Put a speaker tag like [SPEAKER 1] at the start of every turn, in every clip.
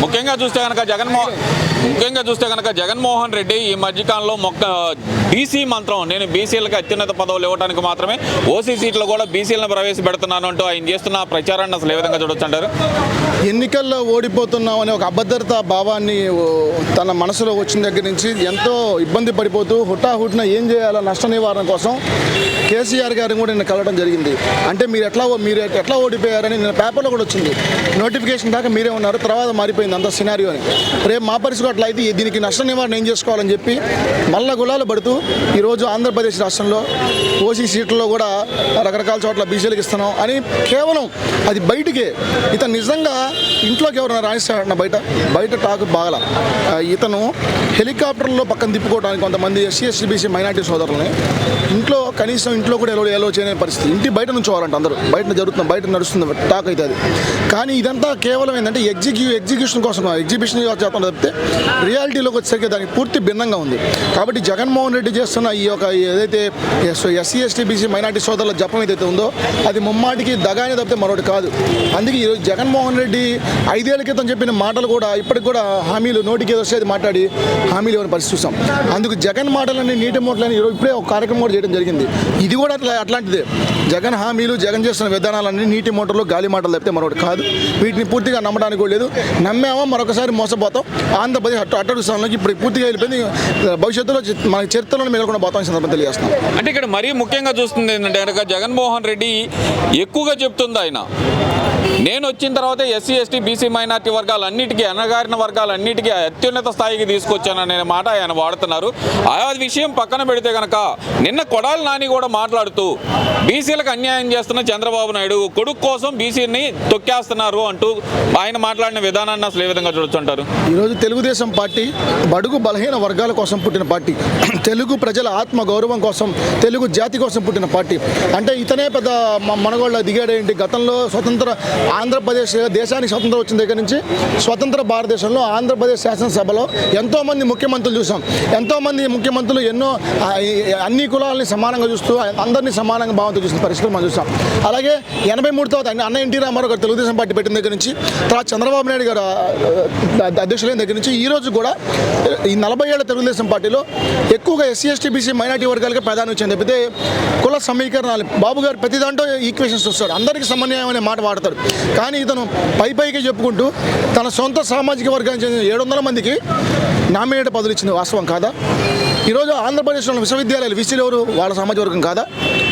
[SPEAKER 1] ముఖ్యంగా చూస్తే కనుక జగన్మోహన్ ముఖ్యంగా చూస్తే కనుక జగన్మోహన్ రెడ్డి ఈ మధ్యకాలంలో మొక్క బీసీ మంత్రం నేను బీసీలకు అత్యున్నత పదవులు ఇవ్వడానికి మాత్రమే ఓసీ సీట్లో కూడా బీసీలను ప్రవేశపెడుతున్నాను అంటూ ఆయన చేస్తున్న ప్రచారాన్ని అసలు ఏ విధంగా చూడొచ్చు అంటారు?
[SPEAKER 2] ఎన్నికల్లో ఓడిపోతున్నాం అనే ఒక అభద్రత భావాన్ని తన మనసులో వచ్చిన దగ్గర నుంచి ఎంతో ఇబ్బంది పడిపోతూ హుటాహుటిన ఏం చేయాలో నష్ట నివారణ కోసం కేసీఆర్ గారిని కూడా నేను కలవడం జరిగింది. అంటే మీరు ఎట్లా ఓ- మీరు ఎట్లా ఓడిపోయారని నేను పేపర్లో కూడా వచ్చింది. నోటిఫికేషన్ దాకా మీరే ఉన్నారు. తర్వాత మారిపోయింది. అంత సినారియో అని. రేపు మా పరిస్థితి అట్లా అయితే దీనికి నష్ట నివారణ ఏం చేసుకోవాలని చెప్పి మల్ల గులాలు పడుతూ ఈరోజు ఆంధ్రప్రదేశ్ రాష్ట్రంలో ఓసీ సీట్లలో కూడా రకరకాల చోట్ల బీసీలకు ఇస్తున్నాం అని కేవలం అది బయటికే. ఇతను నిజంగా ఇంట్లోకి ఎవరైనా రాణిస్తాడన్న బయట బయట టాక్ బాగల. ఇతను హెలికాప్టర్లో పక్కన తిప్పుకోవడానికి కొంతమంది ఎస్సీ ఎస్సీ బీసీ మైనార్టీ సోదరులని ఇంట్లో కనీసం ఇంట్లో కూడా ఎలా ఎలా చేయలేని పరిస్థితి. ఇంటి బయట నుంచి వాళ్ళంట అందరూ. బయట జరుగుతుంది బయట నడుస్తుంది టాక్ అయితే అది. కానీ ఇదంతా కేవలం ఏంటంటే ఎగ్జిక్యూ ఎగ్జిక్యూషన్ కోసం ఎగ్జిబిషన్ చేస్తాం తప్పితే రియాలిటీలోకి వచ్చేసరికి దానికి పూర్తి భిన్నంగా ఉంది. కాబట్టి జగన్మోహన్ రెడ్డి చేస్తున్న ఈ యొక్క ఏదైతే ఎస్సీ ఎస్టీ బీసీ మైనార్టీ సోదరుల జపం ఏదైతే ఉందో అది ముమ్మాటికి దగానే తప్పితే మరొకటి కాదు. అందుకే ఈరోజు జగన్మోహన్ రెడ్డి ఐదేళ్ళ క్రితం చెప్పిన మాటలు కూడా ఇప్పటికి కూడా హామీలు నోటికి వచ్చేది మాట్లాడి హామీలు ఇవ్వని పరిస్థితి చూసాం. అందుకు జగన్ మాటలన్నీ నీటి మూటలని ఈరోజు ఇప్పుడే ఒక కార్యక్రమం కూడా చేయడం జరిగింది. ఇది కూడా అట్లా అట్లాంటిదే. జగన్ హామీలు జగన్ చేస్తున్న విధానాలన్నీ నీటి మోటార్లు గాలి మాటలు తప్పితే మరొకటి కాదు. వీటిని పూర్తిగా నమ్మడానికి కూడా లేదు. నమ్మామా మరొకసారి మోసపోతాం. ఆంధ్రప్రదేశ్ అటు అట్టడు స్థానంలోకి ఇప్పుడు పూర్తిగా వెళ్ళిపోయింది. భవిష్యత్తులో మన చరిత్రలో మేలకుండా పోతాం సందర్భం తెలియజేస్తాం
[SPEAKER 1] అంటే ఇక్కడ మరీ ముఖ్యంగా చూస్తుంది ఏంటంటే కనుక జగన్మోహన్ రెడ్డి ఎక్కువగా చెప్తుంది ఆయన. నేను వచ్చిన తర్వాత ఎస్సీ ఎస్టీ బీసీ మైనార్టీ వర్గాలన్నిటికీ అనగారిన వర్గాలన్నిటికీ అత్యున్నత స్థాయికి తీసుకొచ్చాననే మాట ఆయన వాడుతున్నారు. ఆ విషయం పక్కన పెడితే కనుక నిన్న కొడాలి నాని కూడా మాట్లాడుతూ బీసీలకు అన్యాయం చేస్తున్న చంద్రబాబు నాయుడు కొడుకు కోసం బీసీని తొక్కేస్తున్నారు అంటూ ఆయన మాట్లాడిన విధానాన్ని అసలు ఏ విధంగా చూడొచ్చు
[SPEAKER 2] ఈరోజు తెలుగుదేశం పార్టీ బడుగు బలహీన వర్గాల కోసం పుట్టిన పార్టీ. తెలుగు ప్రజల ఆత్మ గౌరవం కోసం తెలుగు జాతి కోసం పుట్టిన పార్టీ. అంటే ఇతనే పెద్ద మనగోళ్ళ దిగాడేంటి? గతంలో స్వతంత్ర ఆంధ్రప్రదేశ్ దేశానికి స్వతంత్రం వచ్చిన దగ్గర నుంచి స్వతంత్ర భారతదేశంలో ఆంధ్రప్రదేశ్ శాసనసభలో ఎంతోమంది ముఖ్యమంత్రులు చూసాం. ఎంతోమంది ముఖ్యమంత్రులు ఎన్నో అన్ని కులాలని సమానంగా చూస్తూ అందరినీ సమానంగా భావంతో చూసిన పరిస్థితులు మనం చూసాం. అలాగే ఎనభై మూడు తర్వాత అన్న- ఎన్టీ రామారావు గారు తెలుగుదేశం పార్టీ పెట్టిన దగ్గర నుంచి తర్వాత చంద్రబాబు నాయుడు గారు అధ్యక్షులైన దగ్గర నుంచి ఈ రోజు కూడా ఈ నలభై ఏళ్ళ తెలుగుదేశం పార్టీలో ఎక్కువగా ఎస్సీ ఎస్టీ బీసీ మైనార్టీ వర్గాలకే ప్రాధాన్యం ఇచ్చింది తప్పితే కుల సమీకరణాలు బాబు గారు ప్రతి దాంట్లో ఈక్వేషన్స్ వస్తాడు అందరికీ సమన్వయం అనే మాట వాడతాడు కానీ ఇతను పై పైకి చెప్పుకుంటూ తన సొంత సామాజిక వర్గానికి చెందిన ఏడు వందల మందికి నామినేట్ పదవులు ఇచ్చింది వాస్తవం కాదా? ఈరోజు ఆంధ్రప్రదేశ్లో విశ్వవిద్యాలయాలు విసీలు ఎవరు? వాళ్ళ సామాజిక వర్గం కాదా?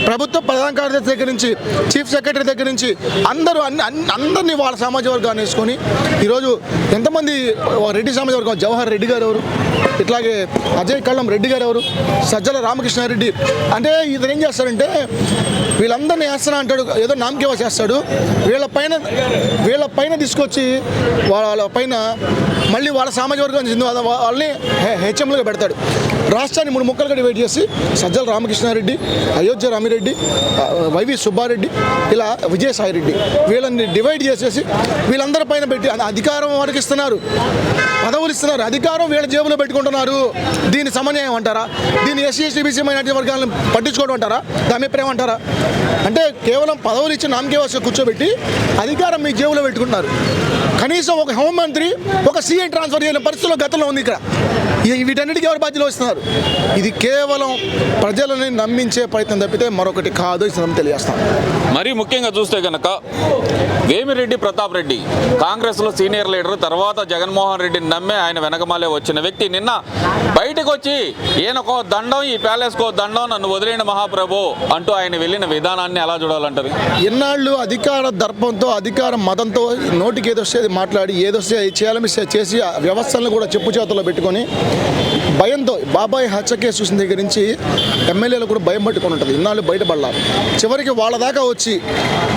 [SPEAKER 2] ప్రభుత్వ ప్రధాన కార్యదర్శి దగ్గర నుంచి చీఫ్ సెక్రటరీ దగ్గర నుంచి అందరూ అన్ని అన్ని- అందరినీ వాళ్ళ సామాజిక వర్గాన్ని వేసుకొని ఈరోజు ఎంతమంది రెడ్డి సామాజిక వర్గం? జవహర్ రెడ్డి గారు ఎవరు? ఇట్లాగే అజయ్ కళ్ళం రెడ్డి గారు ఎవరు? సజ్జల రామకృష్ణారెడ్డి. అంటే ఇతను ఏం చేస్తాడంటే వీళ్ళందరినీ వేస్తాను అంటాడు ఏదో నామకేవా చేస్తాడు. వీళ్ళ పైన వీళ్ళ పైన తీసుకొచ్చి వాళ్ళ పైన మళ్ళీ వాళ్ళ సామాజిక వర్గం చెందిన వాళ్ళని హె- హెచ్ఎంలుగా పెడతాడు. రాష్ట్రాన్ని మూడు ముక్కలుగా డివైడ్ చేసి సజ్జల రామకృష్ణారెడ్డి అయోధ్య రామిరెడ్డి వైవి సుబ్బారెడ్డి ఇలా విజయసాయిరెడ్డి వీళ్ళని డివైడ్ చేసేసి వీళ్ళందరి పైన పెట్టి అధికారం వారికి ఇస్తున్నారు. పదవులు ఇస్తున్నారు. అధికారం వీళ్ళ జేబులో పెట్టుకుంటున్నారు దీని సమన్వయం అంటారా? దీన్ని ఎస్సీ ఎస్టీ బీసీ మైనార్టీ వర్గాలను పట్టించుకోవడం అంటారా? దాని అభిప్రాయం అంటారా? అంటే కేవలం పదవులు ఇచ్చి నామకేవాస కూర్చోబెట్టి అధికారం మీ జేబులో పెట్టుకుంటున్నారు. కనీసం ఒక హోంమంత్రి ఒక సీఎం ట్రాన్స్ఫర్ చేయని పరిస్థితిలో గతంలో ఉంది ఇక్కడ. వీటన్నిటికీ ఎవరు బాధ్యతలు వస్తున్నారు? ఇది కేవలం ప్రజలని నమ్మించే ప్రయత్నం తప్పితే మరొకటి కాదు సందర్భం తెలియజేస్తాం.
[SPEAKER 1] మరి ముఖ్యంగా చూస్తే కనుక వేమిరెడ్డి ప్రతాప్ రెడ్డి కాంగ్రెస్లో సీనియర్ లీడర్ తర్వాత జగన్మోహన్ రెడ్డిని నమ్మే ఆయన వెనకమాలే వచ్చిన వ్యక్తి. నిన్న బయటకు వచ్చి ఈయనకో దండం ఈ ప్యాలెస్కో దండం నన్ను వదిలేని మహాప్రభు అంటూ ఆయన వెళ్ళిన విధానాన్ని ఎలా చూడాలంటారు?
[SPEAKER 2] ఎన్నాళ్ళు అధికార దర్పంతో అధికార మతంతో నోటికి ఏదొస్తే మాట్లాడి ఏదొస్తే చేయాలని చేసి వ్యవస్థలను కూడా చెప్పు చేతుల్లో పెట్టుకొని భయంతో బాబాయ్ హత్య కేసు చూసిన దగ్గర నుంచి ఎమ్మెల్యేలు కూడా భయం పట్టుకొని ఉంటుంది ఇన్నాళ్ళు బయటపడాలి. చివరికి వాళ్ళ దాకా వచ్చి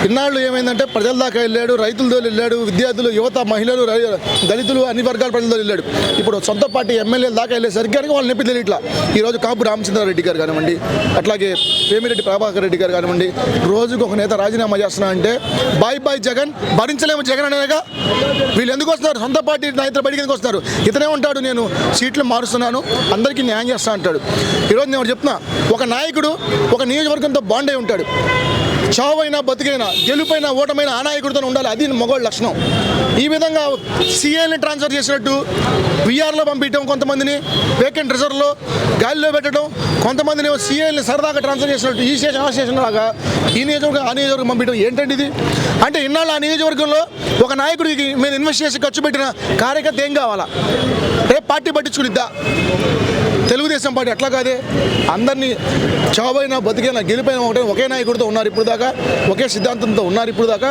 [SPEAKER 2] ఇన్నాళ్ళు ఏమైందంటే ప్రజల దాకా వెళ్ళాడు రైతులతో వెళ్ళాడు విద్యార్థులు యువత మహిళలు రై- దళితులు అన్ని వర్గాల ప్రజలతో వెళ్ళాడు. ఇప్పుడు సొంత పార్టీ ఎమ్మెల్యేల దాకా వెళ్ళేసరికి కానీ వాళ్ళు నొప్పి తెలియట్లా. ఈరోజు కాపు రామచంద్రారెడ్డి గారు కానివ్వండి అట్లాగే వేమిరెడ్డి ప్రభాకర్ రెడ్డి గారు కానివ్వండి రోజుకు ఒక నేత రాజీనామా చేస్తున్నా అంటే బాయ్ బాయ్ జగన్ భరించలేము జగన్ అనేగా వీళ్ళు ఎందుకు వస్తున్నారు? సొంత పార్టీ నాయకులు బయటికి ఎందుకు వస్తున్నారు? ఇతనే ఉంటాడు నేను సీట్లు మారుస్తున్నాను అందరికీ న్యాయం చేస్తా అంటాడు. ఈరోజు నేను చెప్తున్నా. ఒక నాయకుడు ఒక నియోజకవర్గంతో బాండ్ అయి ఉంటాడు. చావైనా బతికైనా గెలుపైనా ఓటమైనా ఆ నాయకుడితో ఉండాలి. అది మగవాళ్ళ లక్షణం. ఈ విధంగా సీఏని ట్రాన్స్ఫర్ చేసినట్టు విఆర్లో పంపించడం కొంతమందిని వేకెంట్ రిజర్వ్లో గాలిలో పెట్టడం కొంతమందిని సీఏని సరదాగా ట్రాన్స్ఫర్ చేసినట్టు ఈ స్టేషన్ ఆ స్టేషన్ లాగా ఈ నియోజకవర్గం ఆ నియోజకవర్గం పంపించడం ఏంటండి ఇది? అంటే ఇన్నాళ్ళు ఆ నియోజకవర్గంలో ఒక నాయకుడికి మీరు ఇన్వెస్ట్ చేసి ఖర్చు పెట్టిన కార్యకర్త ఏం కావాలా? రేపు పార్టీ పట్టించుకునిద్దా? తెలుగుదేశం పార్టీ అట్లా కాదే. అందరినీ చావైనా బతికైనా గెలిపోయినా ఒకటే ఒకే నాయకుడితో ఉన్నారు ఇప్పుడు దాకా ఒకే సిద్ధాంతంతో ఉన్నారు ఇప్పుడు దాకా.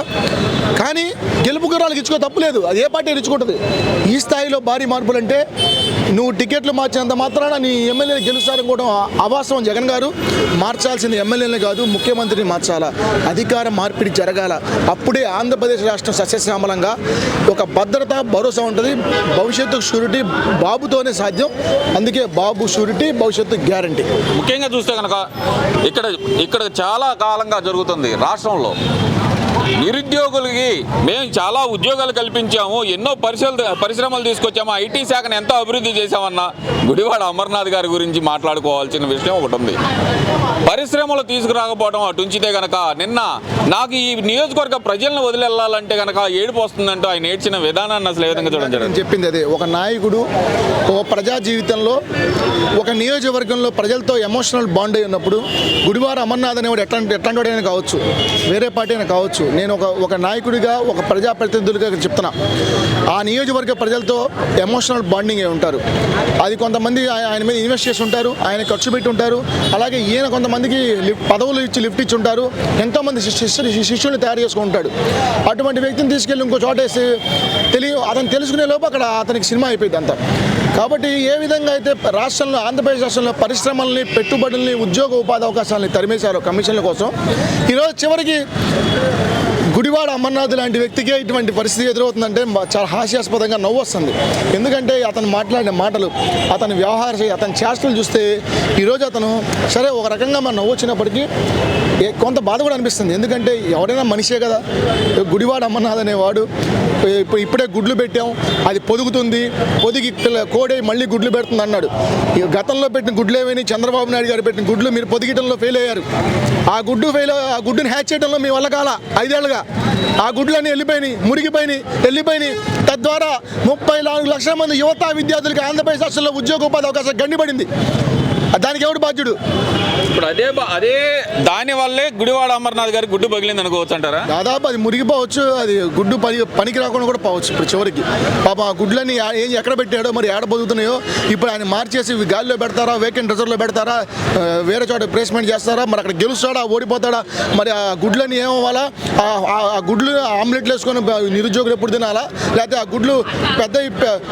[SPEAKER 2] కానీ గెలుపు గురాలకు ఇచ్చుకో తప్పులేదు అది ఏ పార్టీ ఇచ్చుకుంటుంది. ఈ స్థాయిలో భారీ మార్పులు అంటే నువ్వు టికెట్లు మార్చినంత మాత్రాన నీ ఎమ్మెల్యేలు గెలుస్తారనుకోవడం అవాస్తవం జగన్ గారు. మార్చాల్సింది ఎమ్మెల్యేలు కాదు ముఖ్యమంత్రిని మార్చాలా. అధికార మార్పిడి జరగాల. అప్పుడే ఆంధ్రప్రదేశ్ రాష్ట్రం సస్యశ్యామలంగా ఒక భద్రత భరోసా ఉంటుంది. భవిష్యత్తు షూరిటీ బాబుతోనే సాధ్యం. అందుకే బాబు షూరిటీ భవిష్యత్తు గ్యారంటీ.
[SPEAKER 1] ముఖ్యంగా చూస్తే కనుక ఇక్కడ ఇక్కడ చాలా కాలంగా జరుగుతుంది రాష్ట్రంలో. నిరుద్యోగులకి మేము చాలా ఉద్యోగాలు కల్పించాము ఎన్నో పరిశ్రమలు పరిశ్రమలు తీసుకొచ్చాము ఐటీ శాఖను ఎంతో అభివృద్ధి చేశామన్న గుడివాడ అమర్నాథ్ గారి గురించి మాట్లాడుకోవాల్సిన విషయం ఒకటి ఉంది. పరిశ్రమలు తీసుకురాకపోవడం అటు ఉంచితే గనక నిన్న నాకు ఈ నియోజకవర్గ ప్రజలను వదిలేళ్ళాలంటే గనక ఏడుపు వస్తుందంటూ ఆయన ఏడ్చిన విధానాన్ని అసలు ఏ విధంగా చూడడం జరిగింది?
[SPEAKER 2] చెప్పింది అదే ఒక నాయకుడు ఒక ప్రజా జీవితంలో ఒక నియోజకవర్గంలో ప్రజలతో ఎమోషనల్ బాండ్ అయి ఉన్నప్పుడు గుడివార అమర్నాథ్ అనేవాడు ఎట్లాంటి ఎట్లాంటి వాడైనా కావచ్చు వేరే పార్టీ అయినా కావచ్చు నేను ఒక ఒక నాయకుడిగా ఒక ప్రజాప్రతినిధులుగా చెప్తున్నా. ఆ నియోజకవర్గ ప్రజలతో ఎమోషనల్ బాండింగ్ అయి ఉంటారు. అది కొంతమంది ఆయన మీద ఇన్వెస్ట్ చేసి ఉంటారు ఆయన ఖర్చు పెట్టి ఉంటారు అలాగే ఈయన కొంతమందికి లిఫ్ట్ పదవులు ఇచ్చి లిఫ్ట్ ఇచ్చి ఉంటారు ఎంతోమంది శిష్యులు శిష్యుల్ని తయారు చేసుకుంటాడు. అటువంటి వ్యక్తిని తీసుకెళ్ళి ఇంకో చోట వేసి తెలియ అతను తెలుసుకునే లోపు అక్కడ అతనికి సినిమా అయిపోయింది అంతా. కాబట్టి ఏ విధంగా అయితే రాష్ట్రంలో ఆంధ్రప్రదేశ్ రాష్ట్రంలో పరిశ్రమల్ని పెట్టుబడుల్ని ఉద్యోగ ఉపాధి అవకాశాలని తరిమేశారు కమిషన్ల కోసం ఈరోజు చివరికి గుడివాడ అమర్నాథ్ లాంటి వ్యక్తికే ఇటువంటి పరిస్థితి ఎదురవుతుందంటే మా- చాలా హాస్యాస్పదంగా నవ్వు వస్తుంది ఎందుకంటే అతను మాట్లాడిన మాటలు అతని వ్యవహార అతని చేష్టలు చూస్తే ఈరోజు అతను సరే ఒక రకంగా మన నవ్వు వచ్చినప్పటికీ కొంత బాధ కూడా అనిపిస్తుంది. ఎందుకంటే ఎవరైనా మనిషే కదా. గుడివాడ అమర్నాథ్ అనేవాడు ఇప్పుడు ఇప్పుడే గుడ్లు పెట్టాం అది పొదుగుతుంది పొదిగి కోడే మళ్ళీ గుడ్లు పెడుతుంది అన్నాడు. ఈ గతంలో పెట్టిన గుడ్లు ఏమైనా చంద్రబాబు నాయుడు గారు పెట్టిన గుడ్లు మీరు పొదిగటంలో ఫెయిల్ అయ్యారు. ఆ గుడ్డు ఫెయిల్ ఆ గుడ్డుని హ్యాచ్ చేయడంలో మీ వల్ల కాల ఐదేళ్ళుగా. ఆ గుడ్లన్నీ వెళ్ళిపోయినాయి మురిగిపోయినాయి వెళ్ళిపోయినాయి. తద్వారా ముప్పై నాలుగు లక్షల మంది యువత విద్యార్థులకు ఆంధ్రప్రదేశ్ రాష్ట్రంలో ఉద్యోగ ఉపాధి అవకాశం గండిపడింది. దానికి ఎవడు బాధ్యుడు?
[SPEAKER 1] ఇప్పుడు అదే అదే దాని వల్లే గుడివాడ అమర్నాథ్ గారి గుడ్డు పగిలింది అనుకోవచ్చు అంటారా?
[SPEAKER 2] దాదాపు అది మురిగిపోవచ్చు అది గుడ్డు పని పనికి రాకుండా కూడా పోవచ్చు ఇప్పుడు చివరికి. పాప ఆ గుడ్లని ఏం ఎక్కడ పెట్టాడో మరి ఏడ బతుకుతున్నాయో ఇప్పుడు ఆయన మార్చేసి గాలిలో పెడతారా వేకెంట్ రిజర్వ్లో పెడతారా వేరే చోట ప్లేస్మెంట్ చేస్తారా మరి అక్కడ గెలుస్తాడా ఓడిపోతాడా మరి ఆ గుడ్లని ఏమవ్వాలా? ఆ- ఆ- ఆ గుడ్లు ఆమ్లెట్లు వేసుకొని నిరుద్యోగులు ఎప్పుడు తినాలా? లేకపోతే ఆ గుడ్లు పెద్ద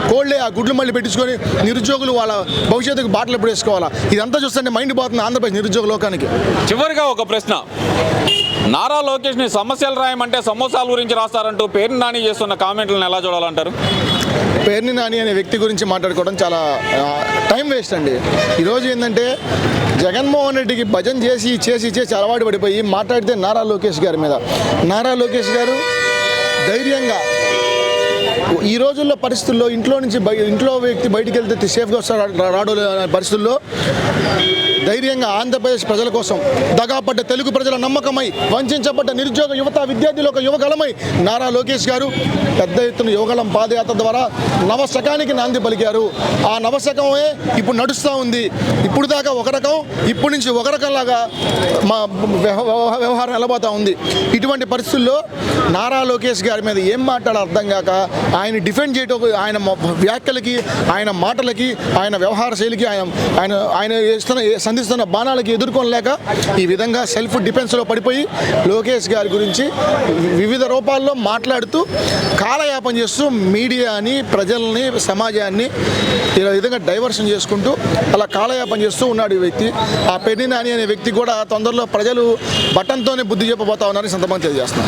[SPEAKER 2] కోళ్ళే ఆ గుడ్లు మళ్ళీ పెట్టించుకొని నిరుద్యోగులు వాళ్ళ భవిష్యత్తుకు బాటలు ఎప్పుడు వేసుకోవాలా? ఇదంతా చూస్తుంటే మైండ్ పోతుంది ఆంధ్రప్రదేశ్ నిరుద్యోగ లోకానికి
[SPEAKER 1] చివరిగా ఒక ప్రశ్న నారా లోకేష్ని సమస్యలు రాయమంటే సమోసాల గురించి రాస్తారంటూ పేరు నాని చేస్తున్న కామెంట్లను ఎలా చూడాలంటారు
[SPEAKER 2] పేర్ని నాని అనే వ్యక్తి గురించి మాట్లాడుకోవడం చాలా టైం వేస్ట్ అండి ఈరోజు ఏంటంటే జగన్మోహన్ రెడ్డికి భజన చేసి చేసి చేసి అలవాటు పడిపోయి మాట్లాడితే నారా లోకేష్ గారి మీద నారా లోకేష్ గారు ధైర్యంగా ఈ రోజుల్లో పరిస్థితుల్లో ఇంట్లో నుంచి ఇంట్లో వ్యక్తి బయటికి వెళ్తే సేఫ్గా వస్తాడు రాడు పరిస్థితుల్లో ధైర్యంగా ఆంధ్రప్రదేశ్ ప్రజల కోసం దగాపడ్డ తెలుగు ప్రజల నమ్మకమై వంచబడ్డ నిరుద్యోగ యువత విద్యార్థులు ఒక యువగలమై నారా లోకేష్ గారు పెద్ద ఎత్తున యువగలం పాదయాత్ర ద్వారా నవశకానికి నాంది పలికారు. ఆ నవశకమే ఇప్పుడు నడుస్తూ ఉంది. ఇప్పుడు దాకా ఒక రకం ఇప్పుడు నుంచి ఒక రకంలాగా మా వ్యవహారం వెళ్ళబోతా ఉంది. ఇటువంటి పరిస్థితుల్లో నారా లోకేష్ గారి మీద ఏం మాట్లాడాలో అర్థం కాక ఆయన డిఫెండ్ చేయటం ఆయన వ్యాఖ్యలకి ఆయన మాటలకి ఆయన వ్యవహార శైలికి ఆయన ఆయన ఆయన ఇస్తున్న సంధిస్తున్న బాణాలకి ఎదుర్కొనలేక ఈ విధంగా సెల్ఫ్ డిఫెన్స్లో పడిపోయి లోకేష్ గారి గురించి వివిధ రూపాల్లో మాట్లాడుతూ కాలయాపన చేస్తూ మీడియాని ప్రజల్ని సమాజాన్ని ఈ విధంగా డైవర్షన్ చేసుకుంటూ అలా కాలయాపన చేస్తూ ఉన్నాడు ఈ వ్యక్తి. ఆ పెన్ని నాని అనే వ్యక్తి కూడా తొందరలో ప్రజలు బటన్తోనే బుద్ధి చెప్పబోతా ఉన్నారని సంతమంది తెలియజేస్తున్నారు.